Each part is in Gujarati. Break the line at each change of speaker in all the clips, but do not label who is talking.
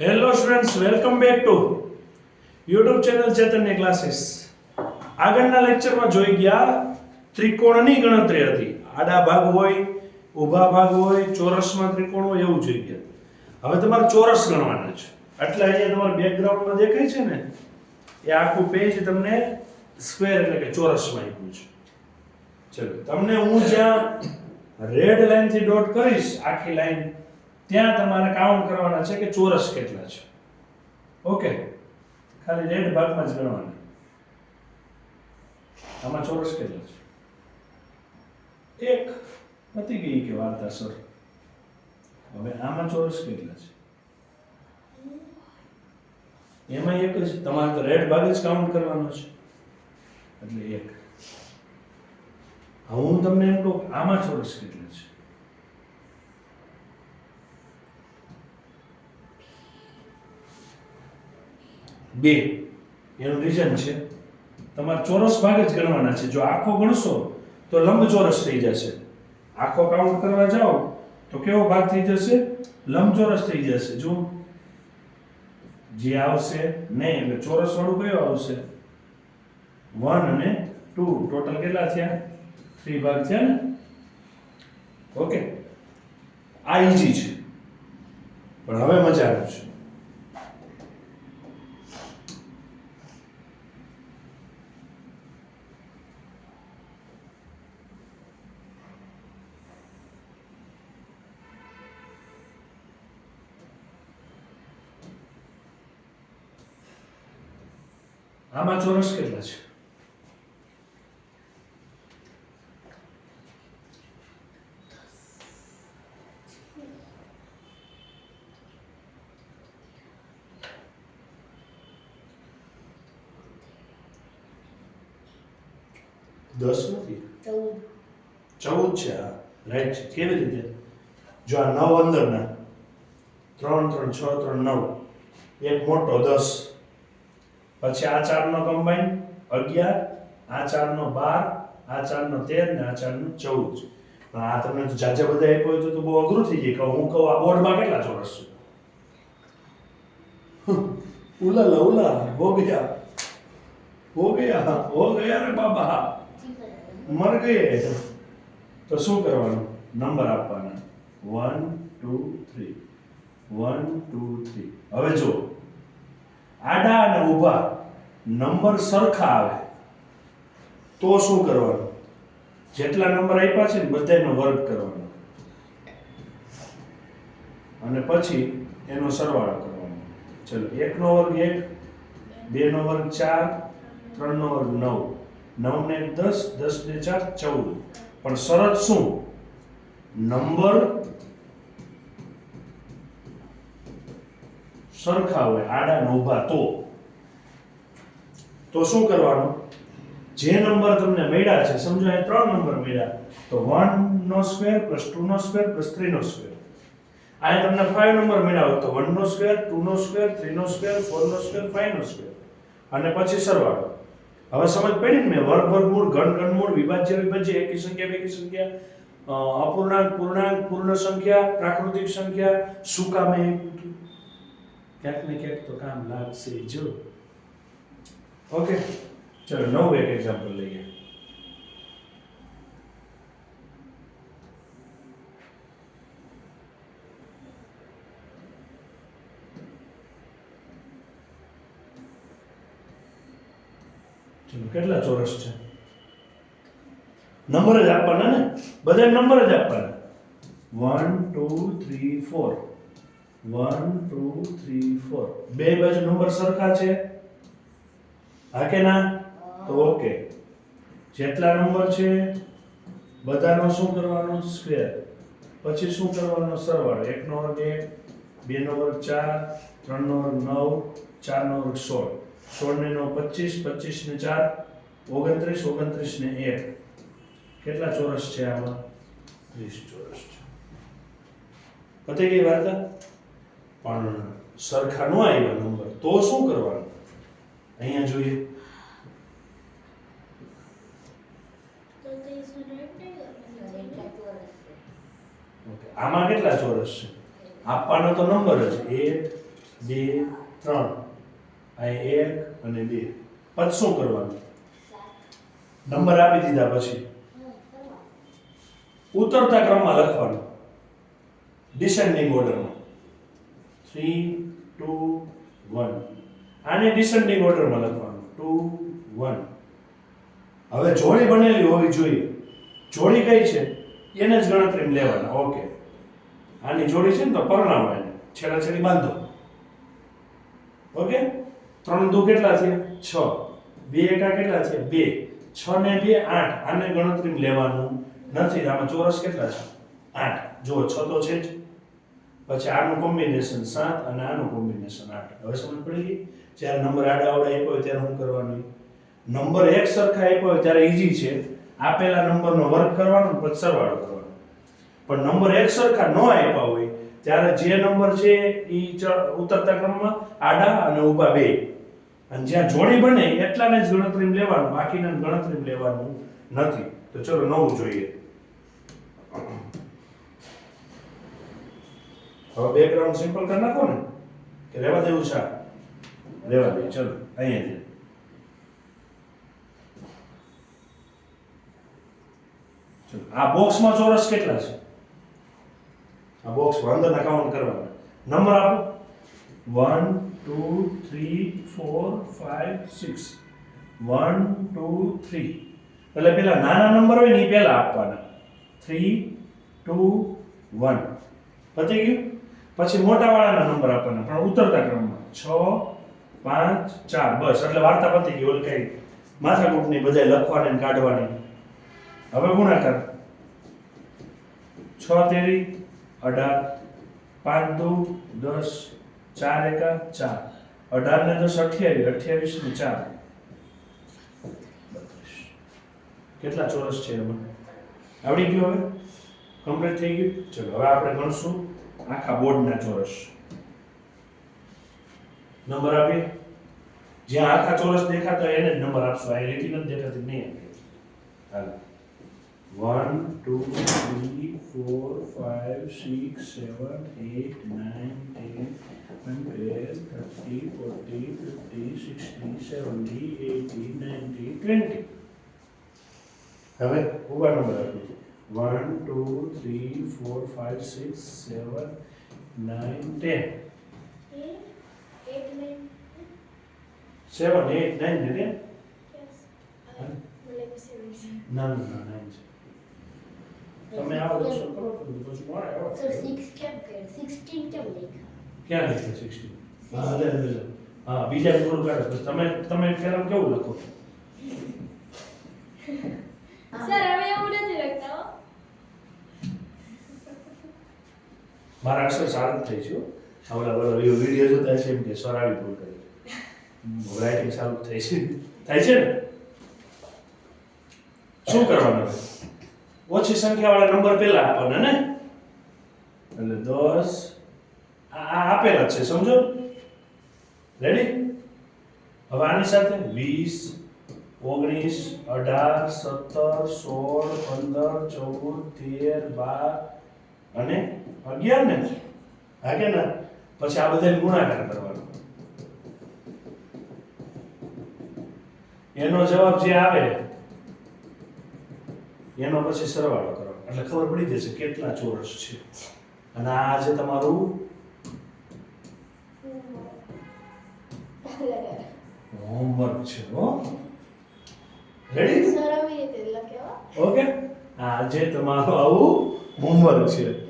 Hello students welcome back to YouTube channel Chaitanya classes આગળના લેક્ચરમાં જોઈ ગયા, ત્રિકોણની ગણતરી હતી. આડા ભાગ હોય, ઊભા ભાગ હોય, ચોરસમાં ત્રિકોણ હોય, એવું જોઈ ગયા. હવે તમારે ચોરસ ગણવાના છે. એટલે અહીંયા તમારે બેકગ્રાઉન્ડમાં દેખાય છે ને, એ આખું પેજ તમને સ્ક્વેર એટલે કે ચોરસમાં આપ્યું છે. ચલો, તમને હું જ્યાં રેડ લાઇનથી ડોટ કરીશ, આખી લાઈન ત્યાં તમારે કાઉન્ટ કરવાના છે કે ચોરસ કેટલા છે. ઓકે ખાલી રેડ ભાગમાં જ ગણવાના. આમાં ચોરસ કેટલા છે? એક. પતી ગઈ કે વાર્તા સર. હવે આમાં ચોરસ કેટલા છે? એમાં એક જ. તમારે તો રેડ ભાગ જ કાઉન્ટ કરવાનો છે. એટલે એક. હું તમને એમ કહું, આમાં ચોરસ કેટલા છે? બે. એનું રીઝન છે. તમારે ચોરસ ભાગ જ ગણવાના છે. જો આખો ગણશો, તો લંબચોરસ થઈ જશે. આખો કાઉન્ટ કરવા જાઓ, તો કેવો ભાગ થઈ જશે? લંબચોરસ થઈ જશે. જો જે આવશે નહીં એટલે ચોરસ વાળું કયો આવશે? વન અને ટુ. ટોટલ કેટલા થયા? થ્રી ભાગ થયા ને? ઓકે આ ઈઝી છે. પણ હવે મજા આવે છે. આમાં ચોરસ કેટલા છે? દસ નથી?
ચૌદ.
છે આ રાઈટ છે. કેવી રીતે? જો આ નવ અંદરના ત્રણ ત્રણ છ ત્રણ નવ એક મોટો દસ. પછી આ ચારનો કમ્બાઈન અગિયાર, આ ચારનો બાર, આ ચારનો તેર ને આ ચારનો ચૌદ. પણ આ તમને જાજે બધા આપ્યો હોય તો બહુ અઘરું થઈ જાય કે હું કહું આ બોર્ડમાં કેટલા ચોરસ છે? ઉલા ઉલા હો ગયા. હો ગયા હો ગયા રે બાબા. મર ગયે. તો શું કરવાનું? નંબર આપવાના. One two three one two three હવે જો આડા અને ઊભા, નંબર સરખા આવે. તો શું કરવાનું? જેટલા નંબર આપ્યા છે ને બધાનો વર્ગ કરવાનો. અને પછી એનો સરવાળો કરવાનો. ચલો, એકનો વર્ગ એક, બેનો વર્ગ ચાર, ત્રણનો વર્ગ નવ. નવ ને એક દસ દસ ને ચાર, ચૌદ. પણ શરત શું? નંબર સરખા હોય આડા ને ઊભા તો. તો શું કરવાનું? જે નંબર તમને મળ્યા છે, સમજો અહીં ત્રણ નંબર મળ્યા. તો વન નો સ્ક્વેર પ્લસ ટુ નો સ્ક્વેર પ્લસ થ્રી નો સ્ક્વેર અહીં તમને ફાઈવ નંબર મળ્યા હોય તો વન નો સ્ક્વેર ટુ નો સ્ક્વેર થ્રી નો સ્ક્વેર ફોર નો સ્ક્વેર ફાઈવ નો સ્ક્વેર અને પછી સરવાળો. હવે સમજ પડી ને વર્ગ વર્ગમૂળ ઘન ઘનમૂળ વિભાજ્ય વિભાજ્ય, એકી સંખ્યા, બેકી સંખ્યા અપૂર્ણાંક, પૂર્ણાંક, પૂર્ણ સંખ્યા, પ્રાકૃતિક સંખ્યા, શું કામે? ક્યાંક ને ક્યાંક તો કામ લાગશે જો. ઓકે ચલો, નવું એક એક્ઝામ્પલ લઈએ. કેટલા ચોરસ છે? નંબર જ આપવાના ને? બધા નંબર જ આપવાના. One two three four one two three four બે બાજુ નંબર સરખા છે? હા કે ના? તો ઓકે. જેટલા નંબર છે, બધાનો શું કરવાનો? સ્ક્વેર. પછી શું કરવાનો? સરવાળો. એકનો વર્ગ એક, બેનો વર્ગ ચાર, ત્રણનો વર્ગ નવ, ચારનો વર્ગ સોળ. સોળ ને નવ, પચીસ પચીસ ને ચાર, ઓગણત્રીસ ઓગણત્રીસ ને એક. કેટલા ચોરસ છે આમાં? ત્રીસ ચોરસ છે. પતી ગઈ વાર્તા? પણ સરખા નો આવ્યા નંબર. તો શું કરવાનું? અહીંયા જોઈએ. આમાં કેટલા ચોરસ છે? આપવાનો તો નંબર જ. એક બે ત્રણ. અહીં એક અને બે. પછી શું કરવાનું? નંબર આપી દીધા પછી. ઉતરતા ક્રમમાં લખવાનું. ડિસેન્ડિંગ ઓર્ડરમાં થ્રી ટુ વન આને ડિસેન્ડિંગ ઓર્ડરમાં લખવાનું. ટુ વન હવે જોડી બનેલી હોવી જોઈએ. જોડી કઈ છે? એને જ ગણતરીમાં લેવાના. ઓકે આની જોડી છે ને તો પરણાવો એને. છેડા છેડી બાંધો. ઓકે ત્રણ દુ કેટલા છે? છ. બે એકા કેટલા છે? બે. છ ને બે, આઠ. આને ગણતરીમાં લેવાનું નથી. આમાં ચોરસ કેટલા છે? આઠ. જો છ તો છે જ. પછી આનું કોમ્બિનેશન સાત અને આનું કોમ્બિનેશન આઠ. હવે સમજ પડી ગઈ? જ્યારે નંબર આડા આવડા આપ્યો હોય ત્યારે શું કરવાનું? નંબર એક સરખા આપ્યો હોય ત્યારે ઈઝી છે. આપેલા નંબરનો વર્ગ કરવાનો પછી સરવાળો કરવાનો. પણ નંબર એક સરખા ન આપ્યા હોય ત્યારે જે નંબર છે એ ઉતરતા ક્રમમાં આડા અને ઊભા બે. અને જ્યાં જોડી બને એટલાને જ ગણતરીમાં લેવાનું બાકીના ગણતરીમાં લેવાનું નથી. તો ચલો નવું જોઈએ. હવે બેકગ્રાઉન્ડ સિમ્પલ કરી નાખો ને કે રહેવા દેવું છે? રહેવા દે ચલો અહીંયા ચલો આ બોક્સમાં ચોરસ કેટલા છે? આ બોક્સમાં અંદરના કાઉન્ટ કરવાના. નંબર આપો. One two three four five six one two three એટલે પેલા નાના નંબર હોય ને એ પહેલા આપવાના. થ્રી ટુ વન પતી ગયું? પછી મોટા વાળાના નંબર આપવાના પણ ઉતરતા ક્રમમાં. છ, પાંચ, ચાર, બસ, એટલે વાર્તા પતી ગઈ ઓલી કઈ માથાકૂટની બધાય લખવાની કાઢવાની. હવે ગુણાકાર. છ તેરી, અઢાર. પાંચ દુ, દસ, ચાર એકા, ચાર. અઢાર ને દસ અઠ્યાવીસ અઠ્યાવીસ ને ચાર. કેટલા ચોરસ છે એમાં? આવડી ગયું હવે? કમ્પ્લીટ થઈ ગયું? ચલો, હવે આપણે ગણશું. આખા બોર્ડના ચોરસ નંબર આપીએ જ્યાં આખા ચોરસ દેખાતા હોય એને જ નંબર આપશો આ લીટી નથી દેખાતી નહીં આપીએ હાલો one two three four five six seven eight nine ten hundred thirty forty fifty sixty seventy eighty ninety twenty હવે ઊભા નંબર આપીએ one two three four five six seven nine ten seven
eight nine
ને ટેન. ના ના ના નાઇન છે તમે આવો દસો કરો પછી મળે આવો.
So six કેમ કરે? Sixteen કેમ લખ્યા?
ક્યાં લખ્યું સિક્સટી હા લે લે. હા બીજા પૂરું કાઢો. તમે તમે ફેરમ કેવું લખો?
સર હવે એવું નથી લખતા હો.
મારા અક્ષર સારું થઈ છું હવે ઓલા વીડિયો જોતા છે એમ કે સર આવી ભૂલ કરી. રાઇટિંગ સારું થઈ છે. થાય છે ને? શું કરવાનું? ઓછી સંખ્યાવાળા નંબર પહેલા આપવાના ને? એટલે દસ, આ આપેલા છે, સમજો? રેડી હવે આની સાથે વીસ, ઓગણીસ, અઢાર, સત્તર, સોળ, પંદર, ચૌદ, તેર, બાર અને અગિયાર ને હા કે ના? પછી આ બધાને ગુણાકાર કરવાનો. એનો જવાબ જે આવે એનો પછી સરવાળો કરો એટલે ખબર પડી જશે કેટલા ચોરસ છે. અને આ જે તમારું? હોમવર્ક છે હો. રેડી. ઓકે આ જે તમારું આવું હોમવર્ક છે.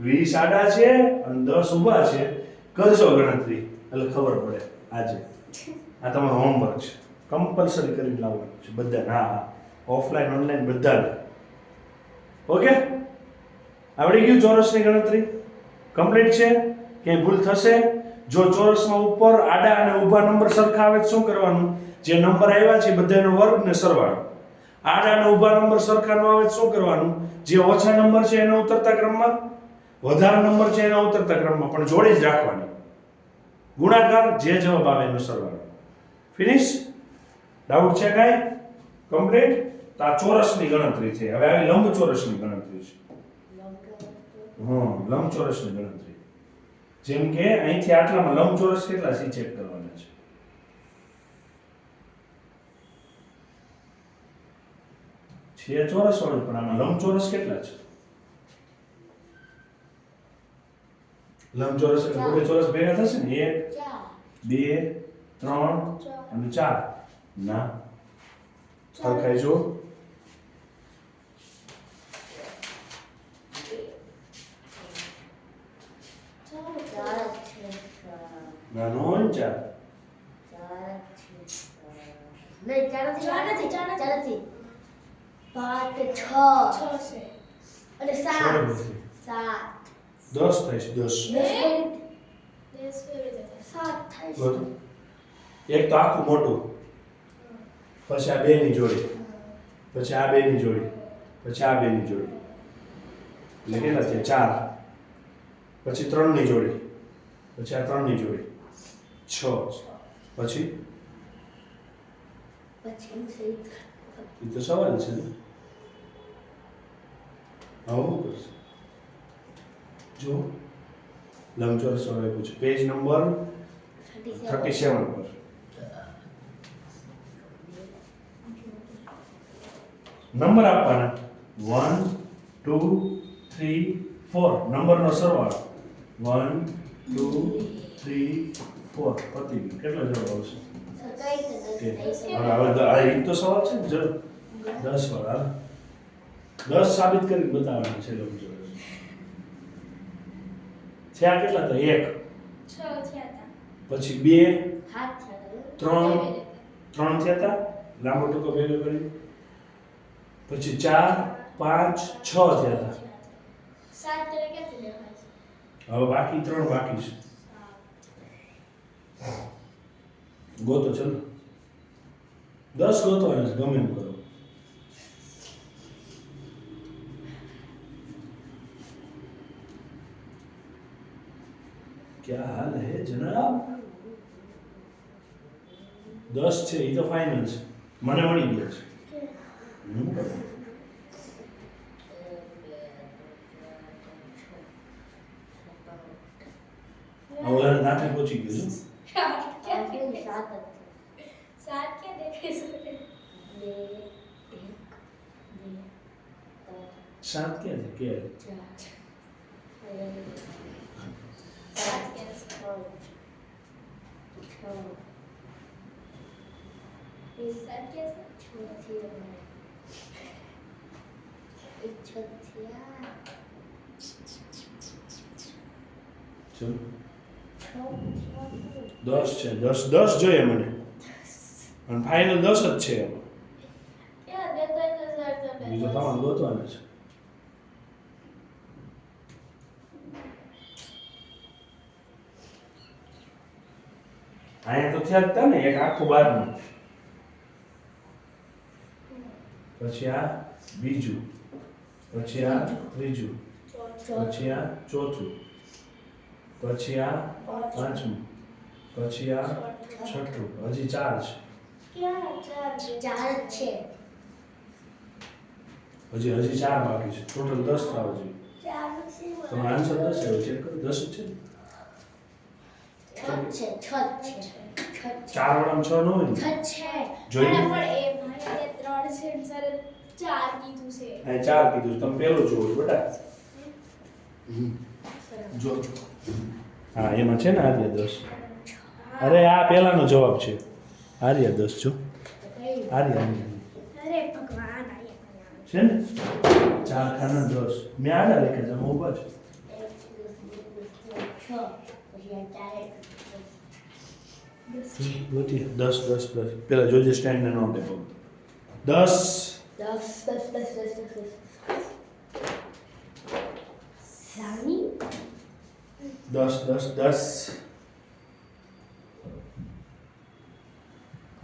વીસ આડા છે અને દસ ઊભા છે. કરશો ગણતરી, એટલે ખબર પડે. આજે. આ તમારું હોમવર્ક છે. કમ્પલસરી કરીને લાવવાનું છે બધાને. હા હા. ઓફલાઈન ઓનલાઈન બધાને. ઓકે આવડી ગયું ચોરસની ગણતરી? કમ્પ્લીટ છે? ક્યાંય ભૂલ થશે? જો ચોરસમાં ઉપર આડા અને ઊભા નંબર સરખા આવે શું કરવાનું? જે નંબર આવ્યા છે બધાનો વર્ગ ને સરવાળો. આડા અને ઊભા નંબર સરખા ન આવે શું કરવાનું? જે ઓછા નંબર છે એને ઉતરતા ક્રમમાં વધારે નંબર છે એના ઉતરતા ક્રમમાં, પણ જોડે જ રાખવાની. ગુણાકાર જે જવાબ આવે એનો સરવાળો. ફિનિશ ડાઉટ છે કાંઈ? કમ્પ્લીટ તો આ ચોરસની ગણતરી છે. હવે આવી લંબચોરસની ગણતરી છે. હમ, લંબચોરસની ગણતરી. જેમ કે અહીંથી આટલામાં લંબચોરસ કેટલા છે ચેક કરવાના છે. છે ચોરસ વાળું, પણ આમાં લંબચોરસ કેટલા છે? લંબચોરસ એટલે
ચાર.
બે ચોરસ ભેગા થશે ને? એક બે ત્રણ અને ચાર. ના. સરખાઈ જો
ચાર છે
નાનો ને ચાર
નહીં ચાર નથી ચાર નથી ચાર ચાર નથી પાંચ છ છ છે અને
છ
સાત
નથી.
સાત
દસ થઈશ છે દસ એક તો આખું મોટું પછી આ બેની જોડી પછી આ બેની જોડી પછી આ બેની જોડી એટલે કેટલા છે ચાર પછી ત્રણની જોડી પછી આ ત્રણની જોડી છ પછી
હું
એ તો સવાલ છે ને આવું કરશે જો લંબચોરસ વાળા પૂછે. પેજ નંબર થર્ટી સેવન પર. નંબર આપવાના. One two three four. નંબરનો સરવાળો. One two three four. પતી કેટલો જવાબ આવશે? હવે આ એક તો સવાલ છે ને? દસ વાળા દસ સાબિત કરી બતાવવાનું છે લંબચોરસ. આ કેટલા હતા? એક.
થયા
પછી બે. ત્રણ. ત્રણ થયા હતા? લાંબો ટૂંકો ભેગો કરી પછી ચાર પાંચ છ થયા હતા. હવે બાકી ત્રણ બાકી છે. ગોતો ચલો. દસ ગોતવાના છે ગમે એમ क्या हाल है जनाब દસ છે એ તો ફાઇનલ છે મને મળી ગયા છે હમ. આ ઓલાને દાંતે પહોંચી ગયું છે
ક્યાંથી સાત જ સાત ક્યાં દેખાય છે બે એક બે
સાત ક્યાં છે કે
ત્રણ ચાર
દસ છે, દસ દસ જોઈએ મને. અને ફાઇનલ દસ જ છે. બીજો તમારે ગોતવાનો છે. અહીંયા તો થયા હતા ને, એક આખું બારનું. પછી આ બીજું, પછી આ ત્રીજું, પછી આ ચોથું, પછી આ પાંચમું. પછી આ છઠ્ઠું. હજી ચાર છે. હજી હજી ચાર બાકી છે. ટોટલ દસ થાવ
છે.
તમારો આન્સર દસ આવ્યો ચેક કરો. દસ છે? ચાર વાળામાં છ ન હોય
સર ચાર કીધું.
તમે પેલું છો બેટા. જો હા એમાં છે ને આજે દસ. અરે આ પહેલાનો જવાબ છે. આર્ય. દસ જો આર્ય છે ને? ચાર ખાના દસ. મેં આડા લેખે છે ઊભા છે. દસ દસ દસ પેલા જોજે સ્ટેન્ડ ને નોંધે પગ દસ.
દસ દસ દસ દસ દસ દસ
દસ દસ.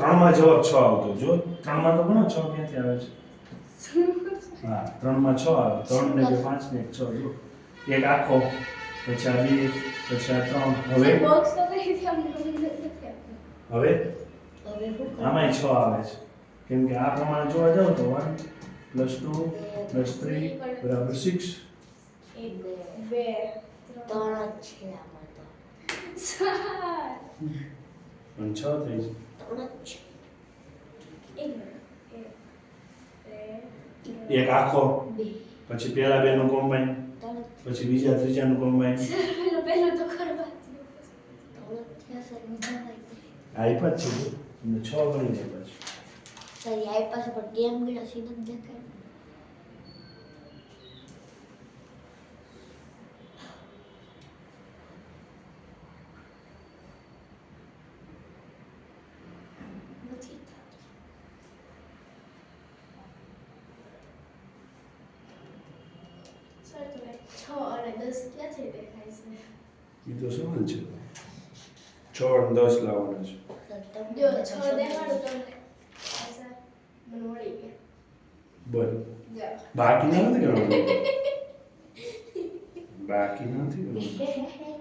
ત્રણમાં જવાબ છ આવતો. જો ત્રણમાં તો ઘણો છ? ક્યાંથી આવે છે? હા ત્રણમાં છ આવે. ત્રણ ને બે પાંચ ને એક છ. જો એક આખો પછી આ બે પછી આ ત્રણ. હવે. હવે? આમાંય છ આવે છે. કેમ કે આ પ્રમાણે જોવા જાવ તો one plus two plus three બરાબર સિક્સ
બે ત્રણ.
છે આમાં તો.
અને છ થઈ છે
છે
એક
આખો પછી પેલા બેનું કોમ્બાઈન પછી બીજા ત્રીજાનું કોમ્બાઈન
ત્રણ જ
છે છ ગણી દે પછી
સર આઈ પાસે પણ કેમ ગયો સીધા દેખાય
નથી થતું સર તો like છ અને દસ ક્યાંથી દેખાય છે?
એ તો સમાન છે. છ અને દસ લાવવાના છે.
તમને
જો છ દેખાડું તમને. મને મળી ગયા.
બોલ બાકી નથી કરવાનું બાકી નથી કરવાનું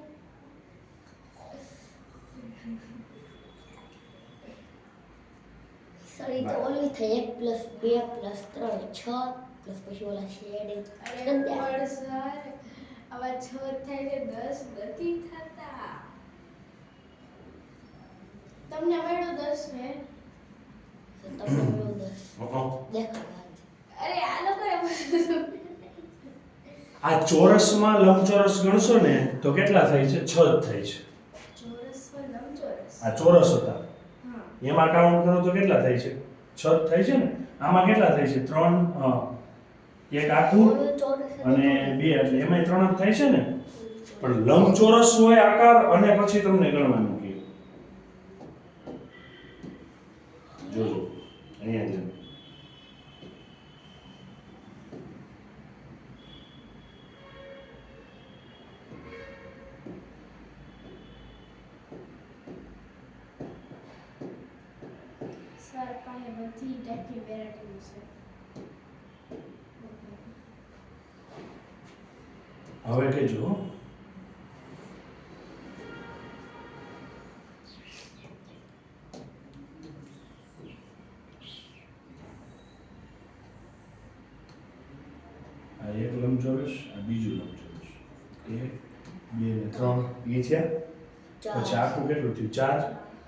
સર તો ઓલું થઈ એક પ્લસ બે પ્લસ ત્રણ છ. પ્લસ પછી ઓલા શેડિંગ
અરે સર આવા છ થાય છે દસ નથી થતા. તમને મળ્યો દસ ને?
તમને મળ્યો દસ.
હં.
અરે આ લોકો
આ ચોરસમાં લંબચોરસ ગણશો ને તો કેટલા થાય છે? છ જ થાય છે.
ચોરસ
આ ચોરસ હતા. એમાં કાઉન્ટ કરો તો કેટલા થાય છે? છ થાય છે ને? આમાં કેટલા થાય છે? ત્રણ અ, એક આખું. અને બે એટલે એમાંય ત્રણ જ થાય છે ને? પણ લંબચોરસ હોય આકાર અને પછી તમને ગણવાનું કે. જોજો અહીંયા જો
સર પાસે બધી ટાઈપની વેરાયટીઓ છે.
હવે કેજો હો. આ એક લંબચોરસ આ બીજું લંબચોરસ. એક બે ને ત્રણ. એ થયા પછી આખું કેટલું થયું? ચાર.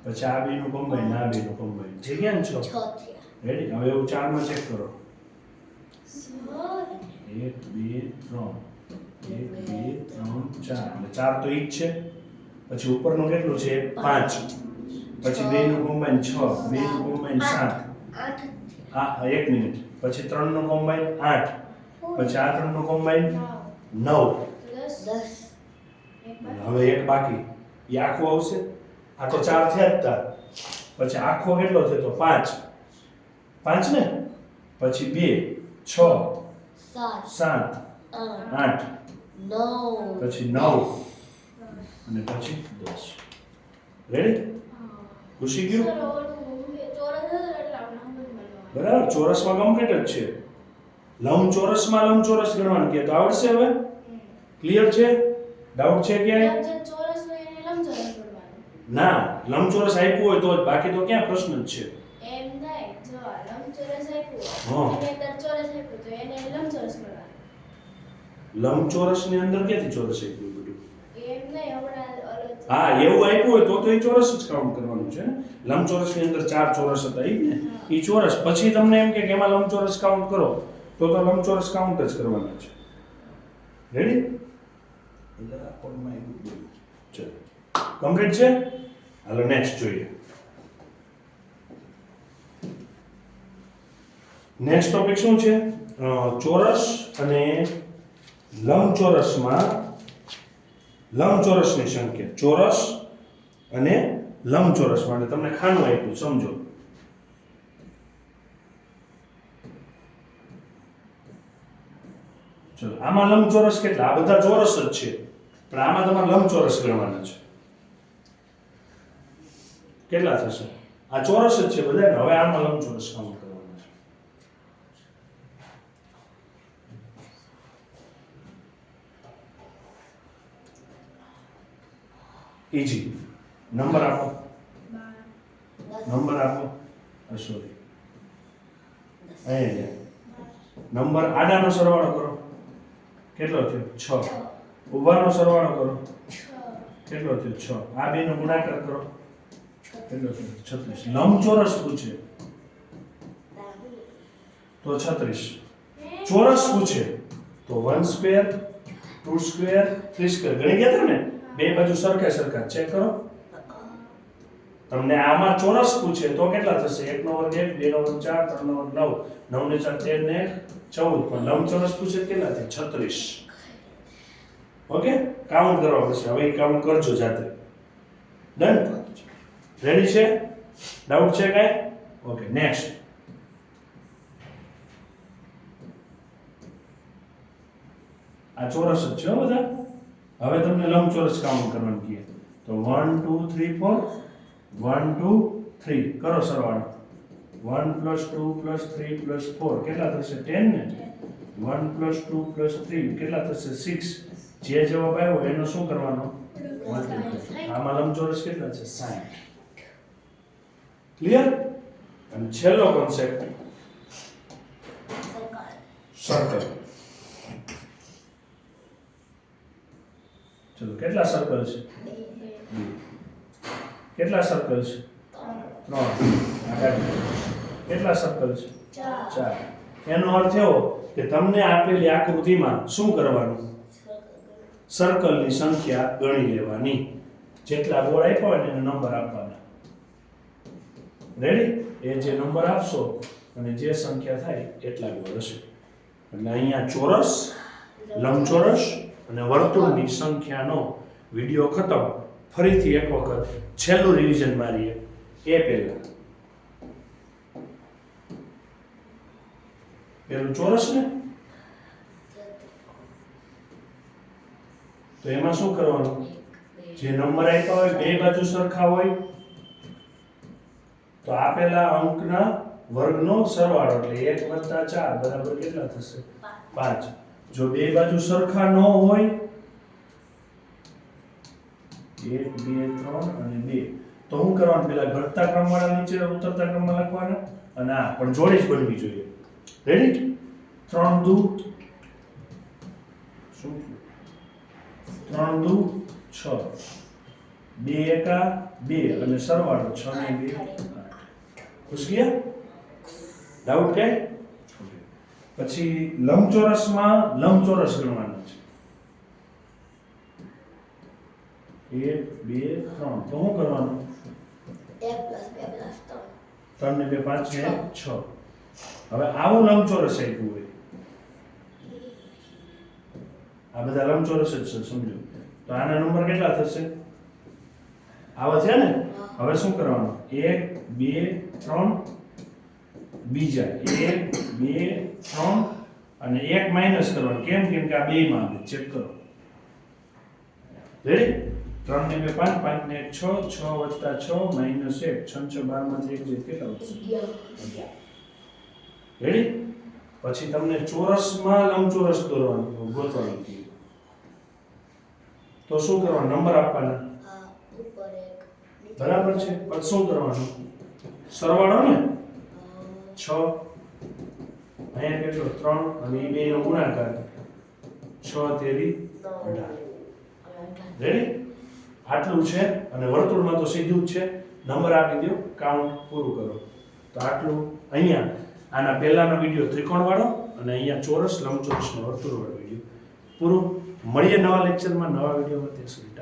પછી આ બે નું combine, આ બેનું combine. થઈ ગયા ને છ? રેડી હવે એવું ચારમાં ચેક કરો. એક બે ત્રણ. એક બે ત્રણ ચાર. એટલે ચાર તો ઈ જ છે. પછી ઉપરનું કેટલું છે? પાંચ. પછી બે નું કોમ્બાઈન છ. બે નું કોમ્બાઈન સાત.
આઠ.
આ આ એક મિનિટ. પછી ત્રણનું કોમ્બાઈન આઠ. પછી આ ત્રણનું કોમ્બાઈન
નવ.
નવ
દસ.
દસ.
એક બાર
હવે એક બાકી. એ આખું આવશે? આ તો ચાર થયા જ તા. પછી આખો કેટલો થયો તો? પાંચ. પાંચ ને? પછી બે છ
સાત.
સાત
આઠ.
આઠ.
નવ
પછી નવ અને પછી દસ રેડી ઘૂસી ગયું
ચોરસ
બરાબર ચોરસમાં કમ્પ્લીટ જ છે લંબ ચોરસમાં લંબ લંબચોરસ ગણવાનું કે તો આવડશે હવે ક્લિયર છે ડાઉટ છે ક્યાંય
ચોરસ એને
ના લંબચોરસ આપ્યું હોય તો બાકી તો ક્યાં પ્રશ્ન જ છે
એમ નહીં જો લંબચોરસ
હા.
આપ્યું હોય અંદર ચોરસ આપ્યું તો એને લંબચોરસ ગણવાનું
લંબચોરસની અંદર ક્યાંથી ચોરસ આપ્યું બધું હા એવું આપ્યું હોય તો તો એ ચોરસ જ કાઉન્ટ કરવાનું છે ને? લંબચોરસની અંદર ચાર ચોરસ હતા એ ને? એ ચોરસ. પછી તમને એમ કે કે એમાં લંબચોરસ કાઉન્ટ કરો તો તો લંબચોરસ કાઉન્ટ જ કરવાના છે. રેડી એટલે આપણમાં એવું બોલ્યું ચલો. કમ્પ્લીટ છે? હાલો નેક્સ્ટ જોઈએ. નેક્સ્ટ ટોપિક શું છે? ચોરસ અને લંબચોરસમાં, લંબચોરસની સંખ્યા ચોરસ અને લંબચોરસ માટે તમને ખાનું આપ્યું, સમજો. ચલો, આમાં લંબચોરસ કેટલા? આ બધા ચોરસ જ છે. પણ આમાં તમારે લંબચોરસ ગણવાના છે. કેટલા થશે? આ ચોરસ જ છે બધા હવે આમાં લંબચોરસ કાઉન્ટ કરવાના ઈજી નંબર આપો. નંબર આપો. સોરી અહીંયા નંબર આડાનો સરવાળો કરો. કેટલો થયો? છ. ઉભાનો સરવાળો કરો. કેટલો થયો? છ. આ બેનો ગુણાકાર કરો. કેટલો થયો? છત્રીસ. લંબચોરસ પૂછે. તો છત્રીસ. ચોરસ પૂછે. તો one square two square three square ગણી ગયા ને બે બાજુ સરખે સરખા. ચેક કરો. તમને આમાં ચોરસ પૂછે તો કેટલા થશે? એક નો વર્ગ એક, બે નો વર્ગ ચાર, ત્રણ નો વર્ગ નવ. નવ ને ચાર, તેર ને ચૌદ. પણ લંબચોરસ પૂછે કેટલા થાય? છત્રીસ. ઓકે? કાઉન્ટ કરવા પડશે. હવે કાઉન્ટ કરજો જાતે. ડન રેડી છે? ડાઉટ છે કઈ? ઓકે નેક્સ્ટ આ ચોરસ જ છે બધા. હવે તમને લંબચોરસ કાઉન્ટ કરવાનું કહે. તો one two three four one two three કરો સરવાળો. One plus two plus three plus four કેટલા થશે? ટેન ને? One plus two plus three કેટલા થશે? સિક્સ જે જવાબ આવ્યો એનો શું કરવાનો? આમાં લંબચોરસ કેટલા છે? સાઠ ક્લિયર અને છેલ્લો કોન્સેપ્ટ સર્કલ ચલો કેટલા સર્કલ છે? કેટલા સર્કલ છે? ત્રણ. કેટલા સર્કલ છે?
ચાર.
એનો અર્થ એવો કે તમને આપેલી આકૃતિમાં શું કરવાનું? સર્કલની સંખ્યા ગણી લેવાની. જેટલા ગોળ આપ્યા હોય એને નંબર આપવાના. રેડી એ જે નંબર આપશો અને જે સંખ્યા થાય એટલા ગોળ હશે. એટલે અહીંયા ચોરસ, લંબચોરસ અને વર્તુળની સંખ્યાનો વીડિયો ખતમ. ફરીથી એક વખત છેલ્લું રિવિઝન મારીએ. એ પહેલા. પેલું ચોરસ ને? તો એમાં શું કરવાનું? જે નંબર આપ્યા હોય બે બાજુ સરખા હોય. તો આપેલા અંકના વર્ગનો સરવાળો એટલે એક વત્તા ચાર બરાબર કેટલા થશે? પાંચ. જો બે બાજુ સરખા ન હોય, એક, બે, ત્રણ અને બે. તો શું કરવાનું? પેલા ઘટતા ક્રમવાળા નીચે ઉતરતા ક્રમમાં લખવાના? અને આ, પણ જોડે જ બનવી જોઈએ. રેડી ત્રણ દુ, શું? ત્રણ દુ, છ. બે એકા, બે. અને સરવાળો છ ને બે. ખુશ ગયા? ડાઉટ કે પછી લંબચોરસમાં લંબચોરસ ગણવાનું છે. એક બે ત્રણ. તો શું કરવાનું?
ત્રણ.
ને બે પાંચ ને છ. હવે આવું લંબચોરસ આપ્યું હોય. આ બધા લંબચોરસ જ છે સમજો. તો આના નંબર કેટલા થશે? આવા છે ને? હવે શું કરવાનું? એક બે ત્રણ. બીજા એક બે ત્રણ અને એક માઇનસ કરવાનું. કેમ? કેમ કે આ બે માં આવે. ચેક કરો. રેડી ત્રણ ને બે પાંચ પાંચ ને એક છ છ વત્તા છ માઇનસ એક. છ છ બારમાંથી એક જાય કેટલા વધશે રેડી પછી તમને ચોરસમાં લંબચોરસ દોરવાનું ગોતવાનું તો શું કરવાનું? નંબર આપવાના? બરાબર છે. પછી શું કરવાનું? સરવાળો ને? છ, અહીંયા કેટલો? ત્રણ, અને એ બે નો ગુણાકાર. છ, તેરી, અઢાર. રેડી આટલું છે, અને વર્તુળમાં તો સીધું જ છે. નંબર આપી દો કાઉન્ટ પૂરું કરો. તો આટલું અહીંયા, આના પહેલાનો વીડિયો ત્રિકોણવાળો અને અહીંયા ચોરસ લંબચોરસનો વર્તુળવાળો વીડિયો પૂરું. મળીએ નવા લેક્ચરમાં નવા વિડીયોમાં ત્યાં સુધી